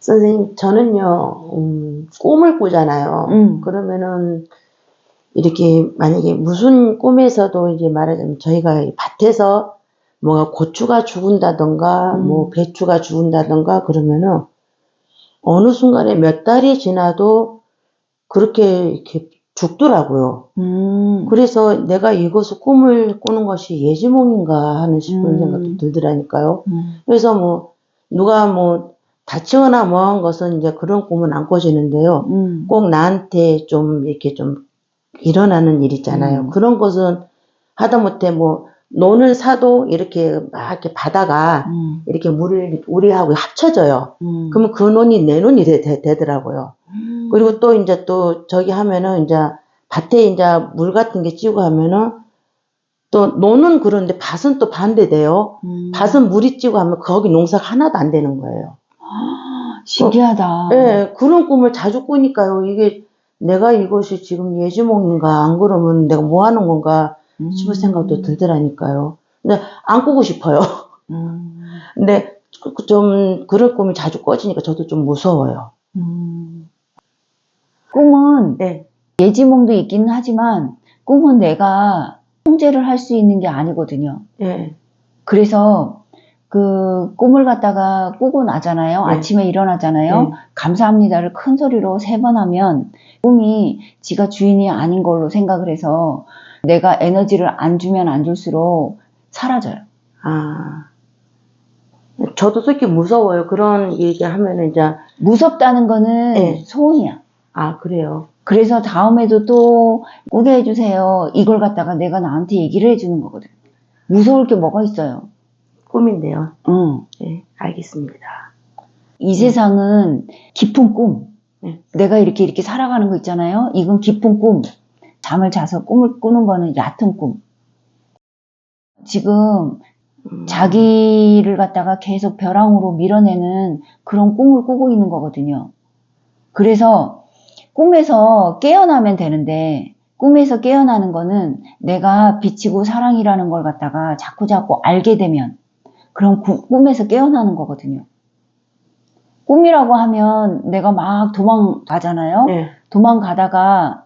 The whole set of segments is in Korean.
선생님, 저는요, 음, 꿈을 꾸잖아요. 음. 그러면은, 이렇게, 만약에 무슨 꿈에서도 이제 말하자면, 저희가 이 밭에서 뭔가 고추가 죽은다던가, 음. 뭐 배추가 죽은다던가, 그러면은, 어느 순간에 몇 달이 지나도 그렇게 이렇게 죽더라고요. 음. 그래서 내가 이것을 꿈을 꾸는 것이 예지몽인가 하는 싶은 음. 생각도 들더라니까요. 음. 그래서 뭐 누가 뭐 다치거나 뭐한 것은 이제 그런 꿈은 안 꿔지는데요. 음. 꼭 나한테 좀 이렇게 좀 일어나는 일 있잖아요. 음. 그런 것은 하다못해 뭐 논을 사도 이렇게 막 이렇게 바다가 음. 이렇게 물을 우리하고 합쳐져요. 음. 그러면 그 논이 내 논이 되, 더라고요 음. 그리고 또 이제 또 저기 하면은 이제 밭에 이제 물 같은 게 찌고 하면은 또 논은 그런데 밭은 또 반대돼요. 음. 밭은 물이 찌고 하면 거기 농사가 하나도 안 되는 거예요. 신기하다. 예, 그런 꿈을 자주 꾸니까요. 이게 내가 이것이 지금 예지몽인가 안 그러면 내가 뭐 하는 건가 음. 싶을 생각도 들더라니까요. 근데 안 꾸고 싶어요. 음. 근데 좀 그런 꿈이 자주 꿔지니까 저도 좀 무서워요. 음. 꿈은 네. 예지몽도 있기는 하지만 꿈은 내가 통제를 할 수 있는 게 아니거든요. 예. 그래서 그 꿈을 갖다가 꾸고 나잖아요. 네. 아침에 일어나잖아요. 네. 감사합니다를 큰 소리로 세 번 하면 꿈이 지가 주인이 아닌 걸로 생각을 해서 내가 에너지를 안 주면 안 줄수록 사라져요. 아. 저도 솔직히 무서워요. 그런 얘기 하면은 이제, 무섭다는 거는 네. 소원이야. 아, 그래요. 그래서 다음에도 또 꾸게 해주세요. 이걸 갖다가 내가 나한테 얘기를 해주는 거거든. 무서울 게 뭐가 있어요. 꿈인데요. 응. 네, 알겠습니다. 이 세상은 깊은 꿈. 네. 내가 이렇게 이렇게 살아가는 거 있잖아요. 이건 깊은 꿈. 잠을 자서 꿈을 꾸는 거는 얕은 꿈. 지금 음, 자기를 갖다가 계속 벼랑으로 밀어내는 그런 꿈을 꾸고 있는 거거든요. 그래서 꿈에서 깨어나면 되는데 꿈에서 깨어나는 거는 내가 비치고 사랑이라는 걸 갖다가 자꾸 자꾸 알게 되면 구- 꿈에서 깨어나는 거거든요. 꿈이라고 하면 내가 막 도망가잖아요. 네. 도망가다가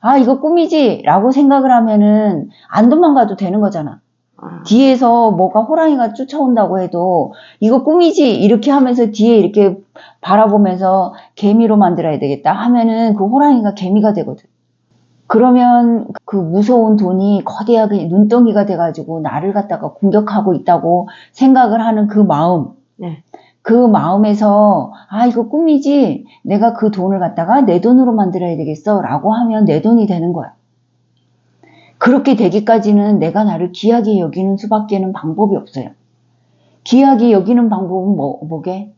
아 이거 꿈이지 라고 생각을 하면은 안 도망가도 되는 거잖아. 아, 뒤에서 뭐가 호랑이가 쫓아온다고 해도 이거 꿈이지 이렇게 하면서 뒤에 이렇게 바라보면서 개미로 만들어야 되겠다 하면은 그 호랑이가 개미가 되거든. 그러면 그 무서운 돈이 거대하게 눈덩이가 돼가지고 나를 갖다가 공격하고 있다고 생각을 하는 그 마음. 네. 그 마음에서 아 이거 꿈이지 내가 그 돈을 갖다가 내 돈으로 만들어야 되겠어 라고 하면 내 돈이 되는 거야. 그렇게 되기까지는 내가 나를 귀하게 여기는 수밖에는 방법이 없어요. 귀하게 여기는 방법은 뭐, 뭐게?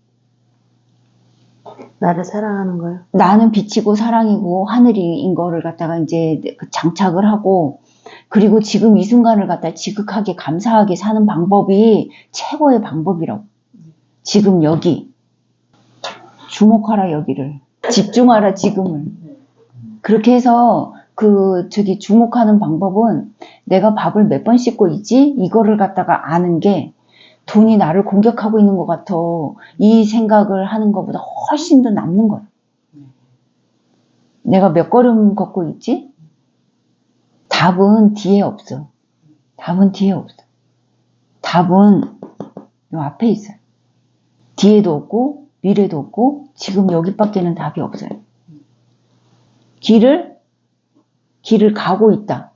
나를 사랑하는 거요. 나는 빛이고 사랑이고 하늘인 거를 갖다가 이제 그 장착을 하고 그리고 지금 이 순간을 갖다 지극하게 감사하게 사는 방법이 최고의 방법이라고. 지금 여기. 주목하라 여기를. 집중하라 지금을. 그렇게 해서 그 저기 주목하는 방법은 내가 밥을 몇 번 씻고 있지? 이거를 갖다가 아는 게 돈이 나를 공격하고 있는 것 같아. 이 생각을 하는 것보다 훨씬 더 남는 거야. 내가 몇 걸음 걷고 있지? 답은 뒤에 없어. 답은 뒤에 없어. 답은 요 앞에 있어요. 뒤에도 없고, 미래도 없고, 지금 여기밖에는 답이 없어요. 길을, 길을 가고 있다.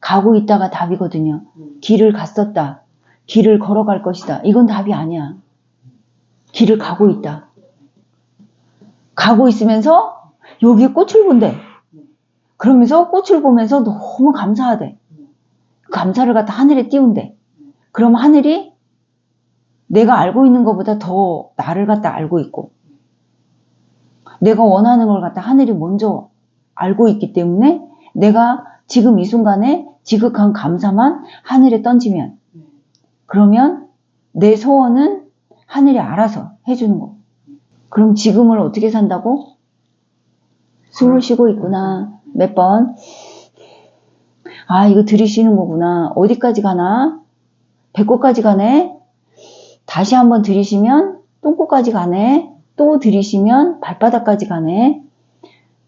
가고 있다가 답이거든요. 길을 갔었다. 길을 걸어갈 것이다. 이건 답이 아니야. 길을 가고 있다. 가고 있으면서 여기에 꽃을 본대. 그러면서 꽃을 보면서 너무 감사하대. 감사를 갖다 하늘에 띄운대. 그럼 하늘이 내가 알고 있는 것보다 더 나를 갖다 알고 있고, 내가 원하는 걸 갖다 하늘이 먼저 알고 있기 때문에 내가 지금 이 순간에 지극한 감사만 하늘에 던지면, 그러면 내 소원은 하늘이 알아서 해주는 거. 그럼 지금을 어떻게 산다고? 숨을 쉬고 있구나. 몇 번. 아, 이거 들이쉬는 거구나. 어디까지 가나? 배꼽까지 가네? 다시 한번 들이쉬면 똥꼬까지 가네? 또 들이시면 발바닥까지 가네.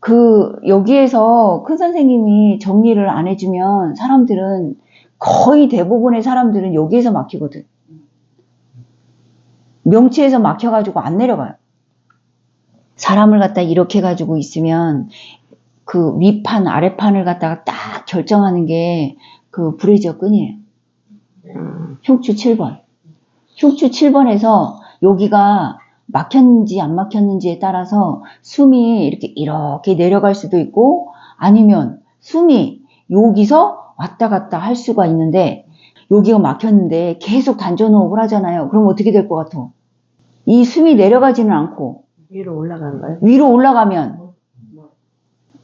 그 여기에서 큰 선생님이 정리를 안 해주면 사람들은 거의 대부분의 사람들은 여기에서 막히거든. 명치에서 막혀가지고 안 내려가요. 사람을 갖다 이렇게 가지고 있으면 그 위판 아래판을 갖다가 딱 결정하는 게 그 브레이저 끈이에요. 음, 흉추 7번. 흉추 7번에서 여기가 막혔는지 안 막혔는지에 따라서 숨이 이렇게 이렇게 내려갈 수도 있고 아니면 숨이 여기서 왔다 갔다 할 수가 있는데 여기가 막혔는데 계속 단전호흡을 하잖아요. 그럼 어떻게 될 것 같아? 이 숨이 내려가지는 않고 위로 올라간 거예요. 위로 올라가면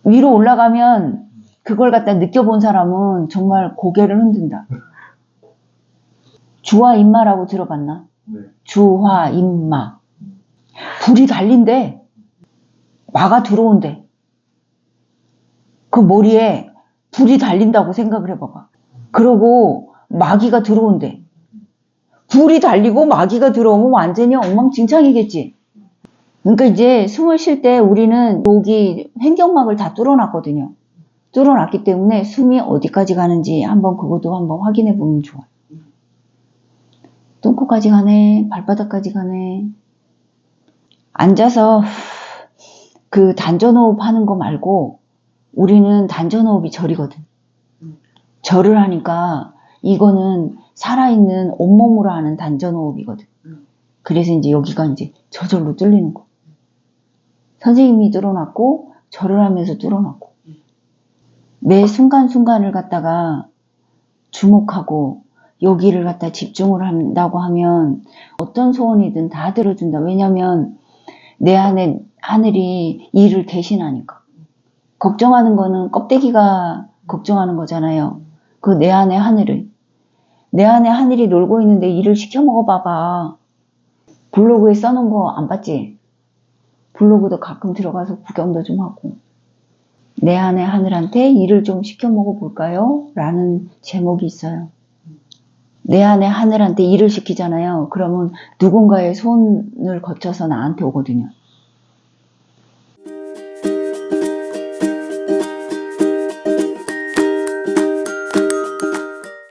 위로 올라가면 그걸 갖다 느껴본 사람은 정말 고개를 흔든다. 주화 임마라고 들어봤나? 네. 주화 임마. 불이 달린대. 마가 들어온대. 그 머리에 불이 달린다고 생각을 해봐봐. 그러고 마귀가 들어온대. 불이 달리고 마귀가 들어오면 완전히 엉망진창이겠지. 그러니까 이제 숨을 쉴 때 우리는 여기 횡격막을 다 뚫어놨거든요. 뚫어놨기 때문에 숨이 어디까지 가는지 한번 그것도 한번 확인해 보면 좋아요. 똥코까지 가네, 발바닥까지 가네. 앉아서 그 단전호흡 하는 거 말고 우리는 단전호흡이 절이거든. 절을 하니까 이거는 살아있는 온몸으로 하는 단전호흡이거든. 그래서 이제 여기가 이제 저절로 뚫리는 거. 선생님이 뚫어놨고 절을 하면서 뚫어놨고 매 순간순간을 갖다가 주목하고 여기를 갖다 집중을 한다고 하면 어떤 소원이든 다 들어준다. 왜냐면 내 안에 하늘이 일을 대신하니까. 걱정하는 거는 껍데기가 걱정하는 거잖아요. 그 내 안에 하늘을. 내 안에 하늘이 놀고 있는데 일을 시켜 먹어봐봐. 블로그에 써놓은 거 안 봤지? 블로그도 가끔 들어가서 구경도 좀 하고. 내 안에 하늘한테 일을 좀 시켜 먹어볼까요? 라는 제목이 있어요. 내 안에 하늘한테 일을 시키잖아요. 그러면 누군가의 손을 거쳐서 나한테 오거든요.